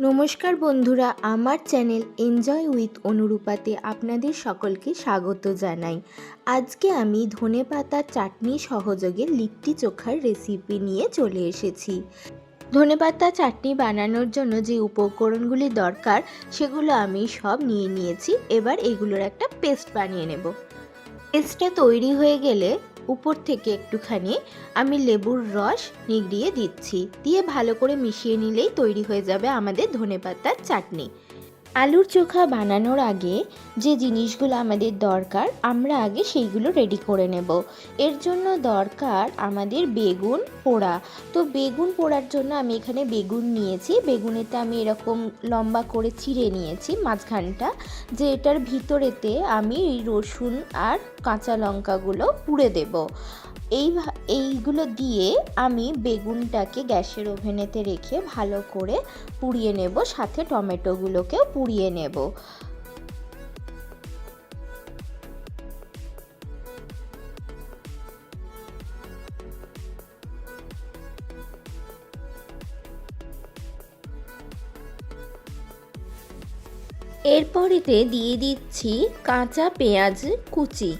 নমস্কার বন্ধুরা, আমার চ্যানেল এনজয় উইথ অনুরূপাতে আপনাদের সকলকে স্বাগত জানাই। আজকে আমি ধনে পাতার চাটনি সহযোগে লিট্টি চোখার রেসিপি নিয়ে চলে এসেছি। ধনে পাতা চাটনি বানানোর জন্য যে উপকরণগুলি দরকার, সেগুলো আমি সব নিয়ে নিয়েছি। এবার এগুলোর একটা পেস্ট বানিয়ে নেব। পেস্টটা তৈরি হয়ে গেলে উপর থেকে একটুখানি আমি লেবুর রস নিগড়িয়ে দিচ্ছি। দিয়ে ভালো করে মিশিয়ে নিলেই তৈরি হয়ে যাবে আমাদের ধনেপাতার চাটনি। আলুর চোখা বানানোর আগে যে জিনিসগুলো আমাদের দরকার, আমরা আগে সেইগুলো রেডি করে নেব। এর জন্য দরকার আমাদের বেগুন পোড়া। তো বেগুন পোড়ার জন্য আমি এখানে বেগুন নিয়েছি। বেগুনেতে আমি এরকম লম্বা করে চিড়ে নিয়েছি মাঝখানটা, যে এটার ভিতরেতে আমি রসুন আর কাঁচা লঙ্কাগুলো পুড়ে দেব। এই এইগুলো দিয়ে আমি বেগুনটাকে গ্যাসের ওভেনেতে রেখে ভালো করে পুড়িয়ে নেব, সাথে টমেটোগুলোকেও পুড়িয়ে নেব। এরপরেতে দিয়ে দিচ্ছি কাঁচা পেঁয়াজ কুচি।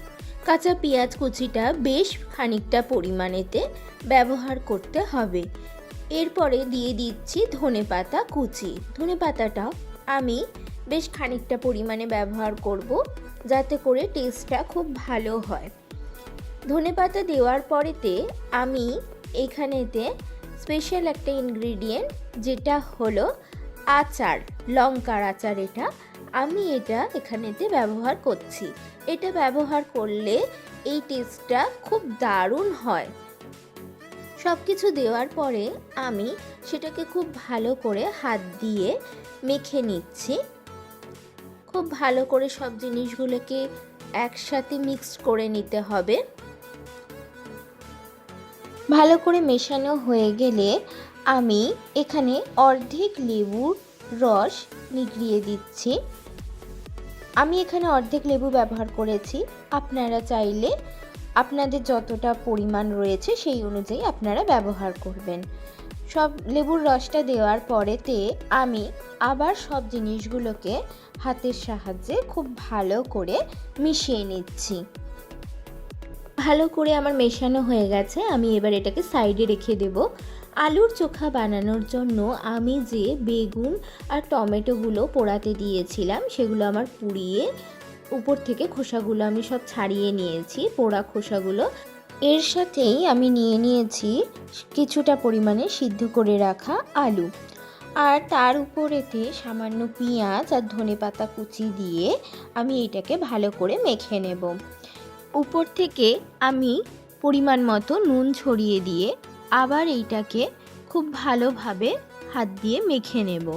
কাঁচা পেঁয়াজ কুচিটা বেশ খানিকটা পরিমাণেতে ব্যবহার করতে হবে। এরপরে দিয়ে দিচ্ছি ধনে পাতা কুচি। ধনে পাতাটাও আমি বেশ খানিকটা পরিমাণে ব্যবহার করব যাতে করে টেস্টটা খুব ভালো হয়। ধনে পাতা দেওয়ার পরেতে আমি এখানেতে স্পেশাল একটা ইনগ্রিডিয়েন্ট যেটা হলো আচার, লঙ্কার আচার এটা আমি এটা এখানেতে ব্যবহার করছি, এটা ব্যবহার করলে এই টেস্টটা খুব দারুণ হয়। সব কিছু দেওয়ার পরে আমি সেটাকে খুব ভালো করে হাত দিয়ে মেখে নিচ্ছি। খুব ভালো করে সব জিনিসগুলোকে একসাথে মিক্সড করে নিতে হবে। ভালো করে মেশানো হয়ে গেলে আমি এখানে অর্ধেক লেবুর রস নিগড়িয়ে দিচ্ছি। আমি এখানে অর্ধেক লেবু ব্যবহার করেছি। আপনারা চাইলে আপনাদের যতটা পরিমাণ রয়েছে সেই অনুযায়ী আপনারা ব্যবহার করবেন। সব লেবুর রসটা দেওয়ার পরেতে আমি আবার সব জিনিসগুলোকে হাতের সাহায্যে খুব ভালো করে মিশিয়ে নিচ্ছি। ভালো করে আমার মেশানো হয়ে গেছে। আমি এবার এটাকে সাইডে রেখে দেব। আলুর চোখা বানানোর জন্য আমি যে বেগুন আর টমেটোগুলো পোড়াতে দিয়েছিলাম, সেগুলো আমার পুড়িয়ে উপর থেকে খোসাগুলো আমি সব ছাড়িয়ে নিয়েছি, পোড়া খোসাগুলো। এর সাথেই আমি নিয়ে নিয়েছি কিছুটা পরিমাণে সিদ্ধ করে রাখা আলু। আর তার উপরেতে সামান্য পেঁয়াজ আর ধনে পাতা কুচি দিয়ে আমি এটাকে ভালো করে মেখে নেব। উপর থেকে আমি পরিমাণ মতো নুন ছড়িয়ে দিয়ে আবার এইটাকে খুব ভালোভাবে হাত দিয়ে মেখে নেব।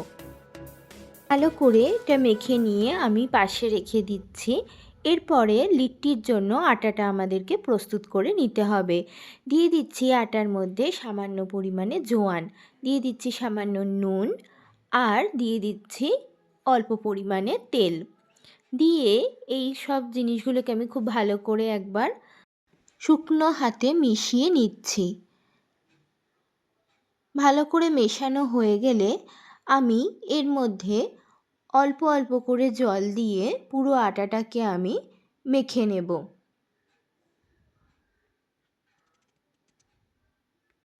ভালো করে এটা মেখে নিয়ে আমি পাশে রেখে দিচ্ছি। এরপরে লিট্টির জন্য আটাটা আমাদেরকে প্রস্তুত করে নিতে হবে। দিয়ে দিচ্ছি আটার মধ্যে সামান্য পরিমাণে জোয়ান। দিয়ে দিচ্ছি সামান্য নুন আর দিয়ে দিচ্ছি অল্প পরিমাণে তেল। দিয়ে এই সব জিনিসগুলোকে আমি খুব ভালো করে একবার শুকনো হাতে মিশিয়ে নিচ্ছি। ভালো করে মেশানো হয়ে গেলে আমি এর মধ্যে অল্প অল্প করে জল দিয়ে পুরো আটাটাকে আমি মেখে নেব।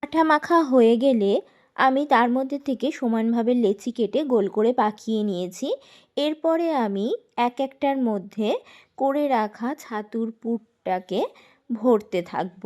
আটা মাখা হয়ে গেলে আমি তার মধ্যে থেকে সমানভাবে লেচি কেটে গোল করে পাকিয়ে নিয়েছি। এরপরে আমি এক একটার মধ্যে করে রাখা ছাতুর পুরটাকে ভরতে থাকব।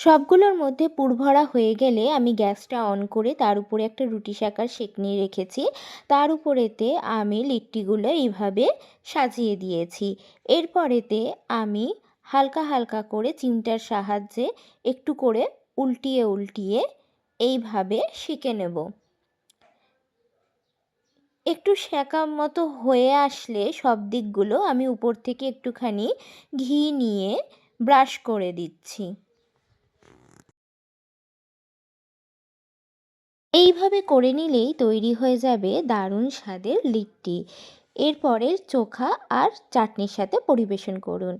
সবগুলোর মধ্যে পুরভরা হয়ে গেলে আমি গ্যাসটা অন করে তার উপরে একটা রুটি শাকার সেঁকনিয়ে রেখেছি। তার উপরেতে আমি লিট্টিগুলো এইভাবে সাজিয়ে দিয়েছি। এরপরেতে আমি হালকা হালকা করে চিমটার সাহায্যে একটু করে উল্টিয়ে উল্টিয়ে এইভাবে শিখে নেব। একটু শেঁকা মতো হয়ে আসলে সব দিকগুলো আমি উপর থেকে একটুখানি ঘি নিয়ে ব্রাশ করে দিচ্ছি। এইভাবে করে নিলেই তৈরি হয়ে যাবে দারুণ স্বাদের লিট্টি। এরপরে চোখা আর চাটনির সাথে পরিবেশন করুন।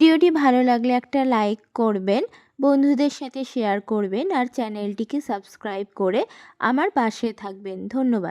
ভিডিওটি ভালো লাগলে একটা লাইক করবেন, বন্ধুদের সাথে শেয়ার করবেন আর চ্যানেলটিকে সাবস্ক্রাইব করে আমার পাশে থাকবেন। ধন্যবাদ।